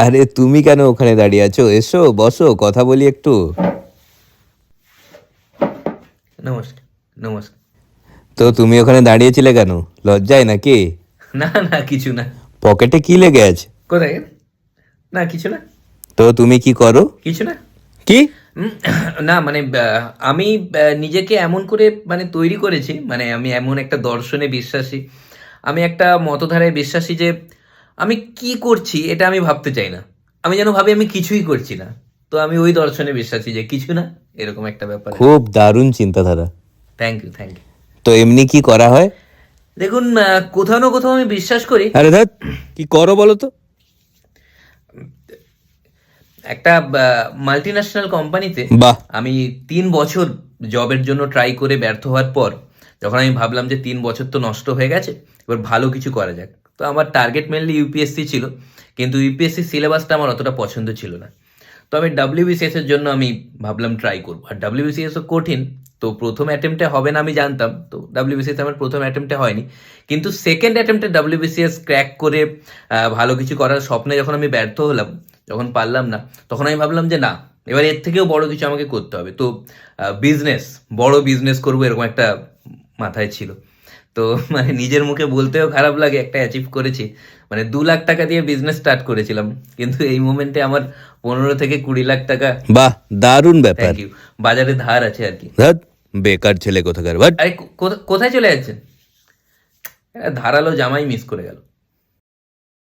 আরে তুমি কেন ওখানে দাঁড়িয়ে আছো? এসো বসো কথা বলি একটু। নমস্কার নমস্কার। তো তুমি ওখানে দাঁড়িয়েছিলে কেন? লজ্জায় নাকি? না না কিছু না। পকেটে কি লেগে আছে? কোথায়? না কিছু না। তো তুমি কি করো? কিছু না। কি? না মানে আমি নিজেকে এমন করে মানে তৈরি করেছি মানে আমি এমন একটা দর্শনে বিশ্বাসী। আমি একটা মতধারায় বিশ্বাসী যে আমি কি করছি এটা আমি ভাবতে চাই না। আমি যেন ভাবি আমি কিছুই করছি না। তো আমি ওই দর্শনে বিশ্বাসী যে কিছু না এরকম একটা ব্যাপার খুব দারুণ চিন্তাধারা। থ্যাংক ইউ থ্যাংক ইউ তো এমনি কি করা হয়? দেখুন কোথাও না কোথাও আমি বিশ্বাস করি। আরে ধ্যাত কি করো বলো তো? একটা মাল্টি ন্যাশনাল কোম্পানিতে বাহ। আমি তিন বছর জবের জন্য ট্রাই করে ব্যর্থ হওয়ার পর যখন আমি ভাবলাম যে তিন বছর তো নষ্ট হয়ে গেছে এবার ভালো কিছু করা যাক। তো আমার টার্গেট মেনলি ইউপিএসসি ছিল, কিন্তু ইউপিএসসি সিলেবাসটা আমার অতটা পছন্দ ছিল না। তো আমি ডাব্লিউবিসিএস এর জন্য আমি ভাবলাম ট্রাই করব। আর ডাব্লিউবিসিএস ও কঠিন, তো প্রথম অ্যাটেম্পটে হবে না আমি জানতাম, তো ডাব্লিউবিসিএস আমার প্রথম অ্যাটেম্পটে হয়নি। কিন্তু সেকেন্ড অ্যাটেম্পটে ডাব্লিউবিসিএস ক্র্যাক করে ভালো কিছু করার স্বপ্নে যখন আমি ব্যর্থ হলাম, যখন পারলাম না, তখন আমি ভাবলাম যে না, এবার এর থেকেও বড় কিছু আমাকে করতে হবে। তো বিজনেস বড় বিজনেস করব এরকম একটা মাথায় ছিল। তো মানে নিজের মুখে বলতেও খারাপ লাগে একটা অ্যাচিভ করেছি। মানে দু লাখ টাকা দিয়ে বিজনেস স্টার্ট করেছিলাম। কিন্তু এই মোমেন্টে আমার পনেরো থেকে কুড়ি লাখ টাকা বাহ দারুণ ব্যাপার। বাজারে ধার আছে আর কি। বেকার ছেলে কোথাকার আরে কোথায় চলে যাচ্ছেন? ধারালো জামাই মিস করে গেল।